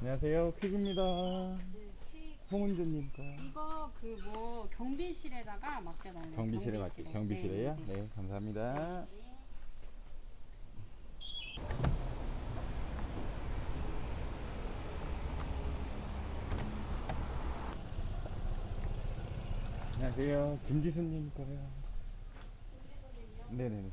안녕하세요. 퀵입니다. 홍은주님 거요. 이거 그 뭐 경비실에다가 맡겨달래요. 경비실에 갈게요. 경비실에요? 네, 네, 네. 네, 감사합니다. 안녕하세요. 김지수님 거요. 네네네.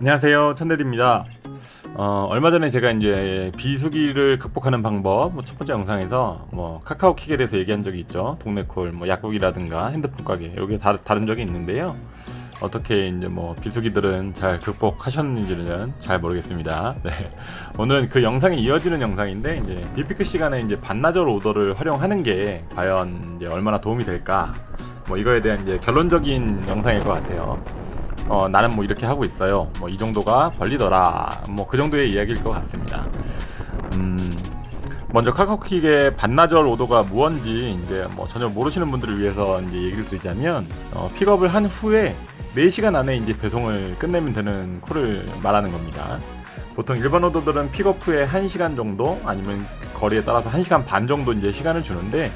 안녕하세요. 천대리입니다. 어, 얼마 전에 제가 이제 비수기를 극복하는 방법 뭐 첫 번째 영상에서 뭐 카카오킥에 대해서 얘기한 적이 있죠. 동네콜, 뭐 약국이라든가 핸드폰 가게 여기 다, 다른 적이 있는데요. 어떻게 이제 뭐 비수기들은 잘 극복하셨는지는 잘 모르겠습니다. 네. 오늘은 그 영상이 이어지는 영상인데 이제 빅피크 시간에 이제 반나절 오더를 활용하는 게 과연 이제 얼마나 도움이 될까? 뭐 이거에 대한 이제 결론적인 영상일 것 같아요. 어, 나는 뭐 이렇게 하고 있어요. 뭐 이 정도가 벌리더라. 뭐 그 정도의 이야기일 것 같습니다. 음, 먼저 카카오킥의 반나절 오더가 무언지 이제 뭐 전혀 모르시는 분들을 위해서 이제 얘기를 드리자면 어, 픽업을 한 후에 4시간 안에 이제 배송을 끝내면 되는 콜을 말하는 겁니다. 보통 일반 오더들은 픽업 후에 1시간 정도 아니면 거리에 따라서 1시간 반 정도 이제 시간을 주는데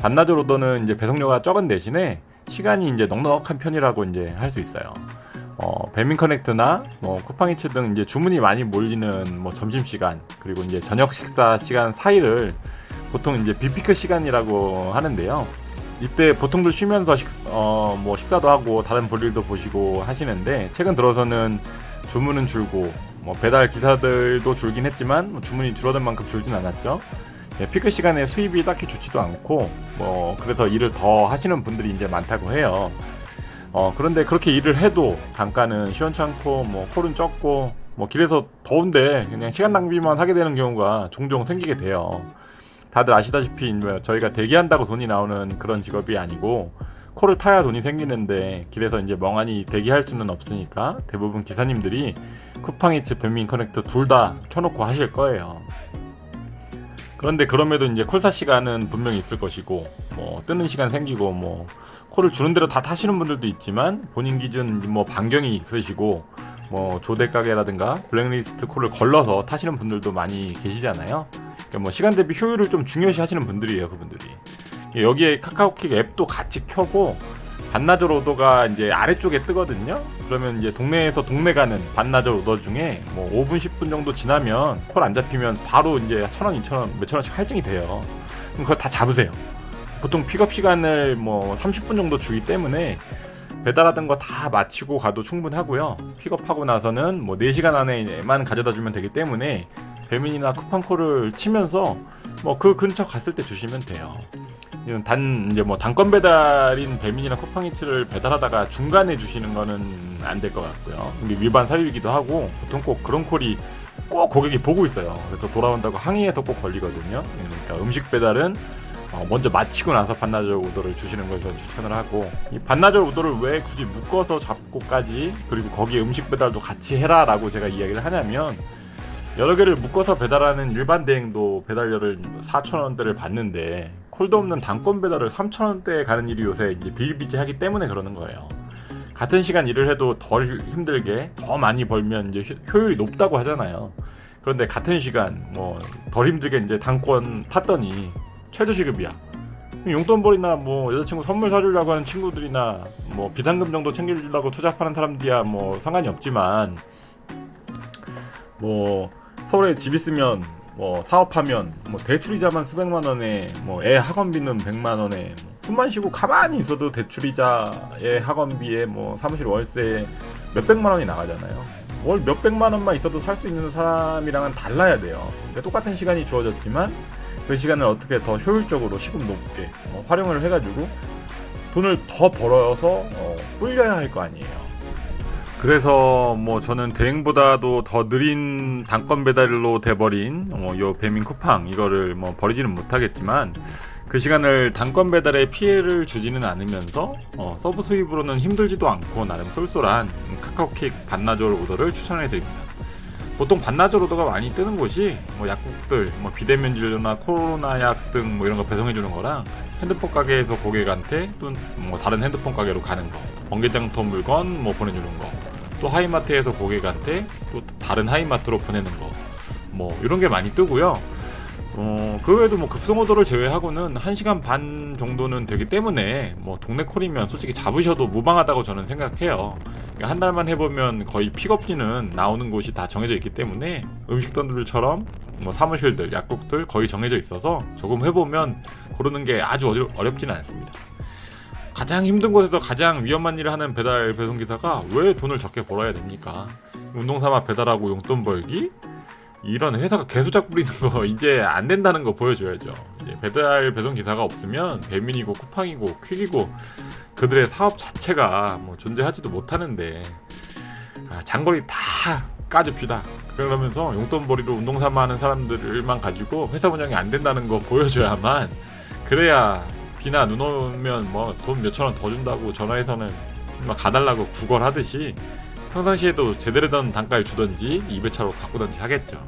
반나절 오더는 이제 배송료가 적은 대신에 시간이 이제 넉넉한 편이라고 이제 할 수 있어요. 어, 배민 커넥트나 뭐 쿠팡이츠 등 이제 주문이 많이 몰리는 뭐 점심 시간 그리고 이제 저녁 식사 시간 사이를 보통 이제 빅피크 시간이라고 하는데요. 이때 보통들 쉬면서 식, 어, 뭐 식사도 하고 다른 볼일도 보시고 하시는데 최근 들어서는 주문은 줄고 뭐 배달 기사들도 줄긴 했지만 뭐 주문이 줄어든 만큼 줄진 않았죠. 예, 피크 시간에 수입이 딱히 좋지도 않고 뭐 그래서 일을 더 하시는 분들이 이제 많다고 해요. 어, 그런데 그렇게 일을 해도 단가는 시원찮고 뭐 콜은 적고 뭐 길에서 더운데 그냥 시간 낭비만 하게 되는 경우가 종종 생기게 돼요. 다들 아시다시피 뭐 저희가 대기한다고 돈이 나오는 그런 직업이 아니고 콜을 타야 돈이 생기는데 길에서 이제 멍하니 대기할 수는 없으니까 대부분 기사님들이 쿠팡이츠, 뱀민 커넥트 둘다 켜놓고 하실 거예요. 그런데 그럼에도 이제 콜사 시간은 분명히 있을 것이고 뭐 뜨는 시간 생기고 뭐 콜을 주는 대로 다 타시는 분들도 있지만 본인 기준 뭐 반경이 있으시고 뭐 조대 가게라든가 블랙리스트 콜을 걸러서 타시는 분들도 많이 계시잖아요. 그러니까 뭐 시간 대비 효율을 좀 중요시 하시는 분들이에요, 그분들이. 여기에 카카오킥 앱도 같이 켜고 반나절 오더가 이제 아래쪽에 뜨거든요. 그러면 이제 동네에서 동네 가는 반나절 오더 중에 뭐 5분 10분 정도 지나면 콜 안 잡히면 바로 이제 천 원, 이천 원, 몇천 원씩 할증이 돼요. 그럼 그거 다 잡으세요. 보통 픽업 시간을 뭐 30분 정도 주기 때문에 배달하던 거 다 마치고 가도 충분하고요. 픽업하고 나서는 뭐 4시간 안에만 가져다 주면 되기 때문에 배민이나 쿠팡콜을 치면서 뭐 그 근처 갔을 때 주시면 돼요. 이건 단 이제 뭐 단건 배달인 배민이나 쿠팡이츠를 배달하다가 중간에 주시는 거는 안 될 것 같고요. 이게 위반 사유이기도 하고 보통 꼭 그런 콜이 꼭 고객이 보고 있어요. 그래서 돌아온다고 항의해서 꼭 걸리거든요. 그러니까 음식 배달은 어, 먼저 마치고 나서 반나절 오더를 주시는 걸 저는 추천을 하고 이 반나절 오더를 왜 굳이 묶어서 잡고까지 그리고 거기에 음식 배달도 같이 해라라고 제가 이야기를 하냐면 여러 개를 묶어서 배달하는 일반 대행도 배달료를 4,000원대를 받는데 콜도 없는 단건 배달을 3,000원대에 가는 일이 요새 이제 비일비재하기 때문에 그러는 거예요. 같은 시간 일을 해도 덜 힘들게 더 많이 벌면 이제 효- 효율이 높다고 하잖아요. 그런데 같은 시간 뭐 덜 힘들게 이제 단건 탔더니 최저시급이야. 용돈벌이나 뭐 여자친구 선물 사주려고 하는 친구들이나 뭐 비상금 정도 챙기려고 투잡하는 사람들이야 뭐 상관이 없지만 뭐 서울에 집 있으면 뭐 사업하면 뭐 대출이자만 수백만 원에 뭐 애 학원비는 백만 원에 뭐 숨만 쉬고 가만히 있어도 대출이자에 학원비에 뭐 사무실 월세 몇 백만 원이 나가잖아요. 월 몇 백만 원만 있어도 살 수 있는 사람이랑은 달라야 돼요. 근데 똑같은 시간이 주어졌지만 그 시간을 어떻게 더 효율적으로 시급 높게 어, 활용을 해가지고 돈을 더 벌어서 어, 불려야 할 거 아니에요. 그래서 뭐 저는 대행보다도 더 느린 단건 배달로 돼버린 어, 요 배민 쿠팡 이거를 뭐 버리지는 못하겠지만 그 시간을 단건 배달에 피해를 주지는 않으면서 어, 서브 수입으로는 힘들지도 않고 나름 쏠쏠한 카카오킥 반나절 오더를 추천해 드립니다. 보통 반나절 오더가 많이 뜨는 곳이 뭐 약국들, 뭐 비대면 진료나 코로나 약 등 뭐 이런 거 배송해 주는 거랑 핸드폰 가게에서 고객한테 또뭐 다른 핸드폰 가게로 가는 거, 번개장터 물건 뭐 보내주는 거, 또 하이마트에서 고객한테 또 다른 하이마트로 보내는 거, 뭐 이런 게 많이 뜨고요. 어, 그 외에도 뭐 오더를 제외하고는 1시간 반 정도는 되기 때문에 뭐 동네 콜이면 솔직히 잡으셔도 무방하다고 저는 생각해요. 그러니까 한 달만 해보면 거의 픽업기는 나오는 곳이 다 정해져 있기 때문에 음식점들처럼 뭐 사무실들, 약국들 거의 정해져 있어서 조금 해보면 고르는 게 아주 어렵지는 않습니다. 가장 힘든 곳에서 가장 위험한 일을 하는 배달 배송 기사가 왜 돈을 적게 벌어야 됩니까? 운동 삼아 배달하고 용돈 벌기? 이런 회사가 개수작 부리는 거 이제 안 된다는 거 보여줘야죠. 배달 배송 기사가 없으면 배민이고 쿠팡이고 퀵이고 그들의 사업 자체가 뭐 존재하지도 못하는데 아, 장거리 다 까줍시다. 그러면서 용돈 벌이로 운동 삼아 하는 사람들만 가지고 회사 운영이 안 된다는 거 보여줘야만 그래야 비나 눈 오면 뭐 돈 몇천 원 더 준다고 전화해서는 막 가달라고 구걸하듯이 평상시에도 제대로 된 단가를 주던지 2배차로 바꾸던지 하겠죠.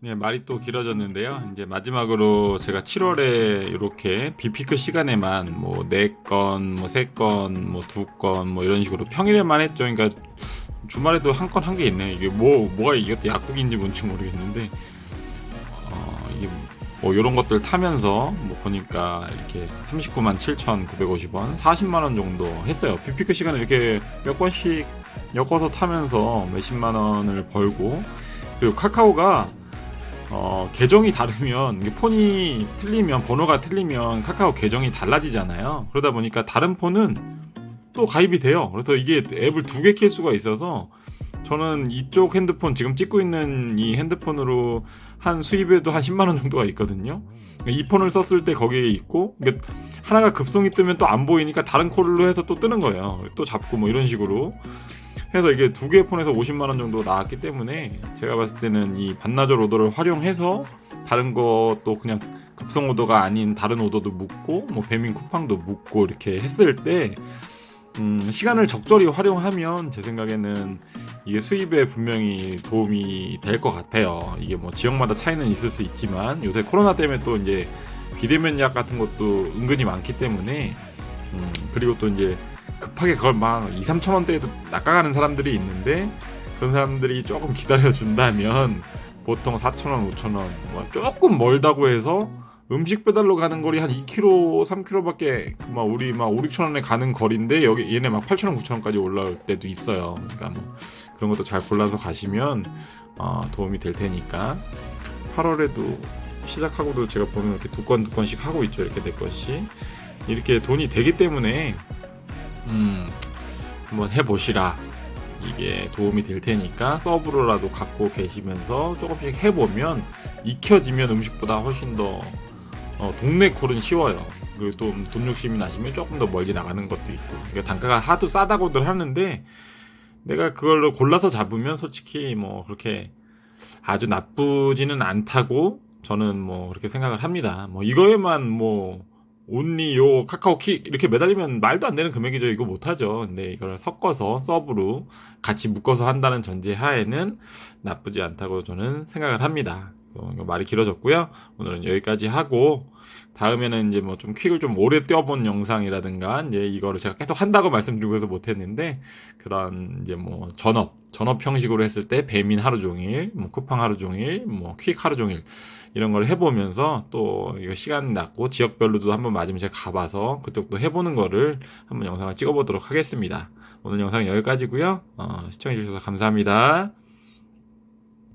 네, 말이 또 길어졌는데요. 이제 마지막으로 제가 7월에 이렇게 비피크 시간에만 뭐 4건, 뭐 3건, 뭐 2건, 뭐 이런 식으로 평일에만 했죠. 그러니까 주말에도 한 건 한 게 있네요. 이게 뭐, 뭐가 이것도 약국인지 뭔지 모르겠는데, 뭐 이런 것들 타면서 뭐 보니까 이렇게 39만 7,950원, 40만 원 정도 했어요. 비피크 시간에 이렇게 몇 건씩 엮어서 타면서 몇십만 원을 벌고 그리고 카카오가 어, 계정이 다르면 이게 폰이 틀리면 번호가 틀리면 카카오 계정이 달라지잖아요. 그러다 보니까 다른 폰은 또 가입이 돼요. 그래서 이게 앱을 두 개 킬 수가 있어서 저는 이쪽 핸드폰 지금 찍고 있는 이 핸드폰으로 한 수입에도 한 10만 원 정도가 있거든요. 이 폰을 썼을 때 거기에 있고 이게 하나가 급송이 뜨면 또 안 보이니까 다른 콜로 해서 또 뜨는 거예요. 또 잡고 뭐 이런 식으로 해서 이게 두개 폰에서 50만 원 정도 나왔기 때문에 제가 봤을 때는 이 반나절 오더를 활용해서 다른 것도 그냥 급성 오더가 아닌 다른 오더도 묻고 뭐 배민 쿠팡도 묻고 이렇게 했을 때 음, 시간을 적절히 활용하면 제 생각에는 이게 수입에 분명히 도움이 될 것 같아요. 이게 뭐 지역마다 차이는 있을 수 있지만 요새 코로나 때문에 또 이제 비대면 약 같은 것도 은근히 많기 때문에 음, 그리고 또 이제 급하게 그걸 막 2, 3천 원대에도 낚아가는 사람들이 있는데 그런 사람들이 조금 기다려 준다면 보통 4천 원, 5천 원, 뭐 조금 멀다고 해서 음식 배달로 가는 거리 한 2km, 3km밖에 막 우리 막 5, 6천 원에 가는 거리인데 여기 얘네 막 8천 원, 9천 원까지 올라올 때도 있어요. 그러니까 뭐 그런 것도 잘 골라서 가시면 어, 도움이 될 테니까 8월에도 시작하고도 제가 보면 이렇게 두 건 두 건씩 하고 있죠. 이렇게 네 건씩 이렇게 돈이 되기 때문에 음, 한번 해보시라. 이게 도움이 될 테니까 서브로라도 갖고 계시면서 조금씩 해보면 익혀지면 음식보다 훨씬 더 어, 동네 콜은 쉬워요. 그리고 또 돈 욕심이 나시면 조금 더 멀리 나가는 것도 있고. 그러니까 단가가 하도 싸다고들 하는데 내가 그걸로 골라서 잡으면 솔직히 뭐 그렇게 아주 나쁘지는 않다고 저는 뭐 그렇게 생각을 합니다. 뭐 이거에만 뭐 온리 요 카카오킥 이렇게 매달리면 말도 안 되는 금액이죠. 이거 못하죠. 근데 이걸 섞어서 서브로 같이 묶어서 한다는 전제 하에는 나쁘지 않다고 저는 생각을 합니다. 말이 길어졌고요. 오늘은 여기까지 하고 다음에는 이제 뭐 좀 퀵을 좀 오래 뛰어본 영상이라든가 이제 이거를 제가 계속 한다고 말씀드리고 해서 못했는데 그런 이제 뭐 전업 전업 형식으로 했을 때 배민 하루 종일 뭐 쿠팡 하루 종일 뭐 퀵 하루 종일 이런 걸 해보면서 또 이거 시간 났고 지역별로도 한번 맞으면 제가 가봐서 그쪽도 해보는 거를 한번 영상을 찍어보도록 하겠습니다. 오늘 영상 여기까지고요. 어, 시청해주셔서 감사합니다.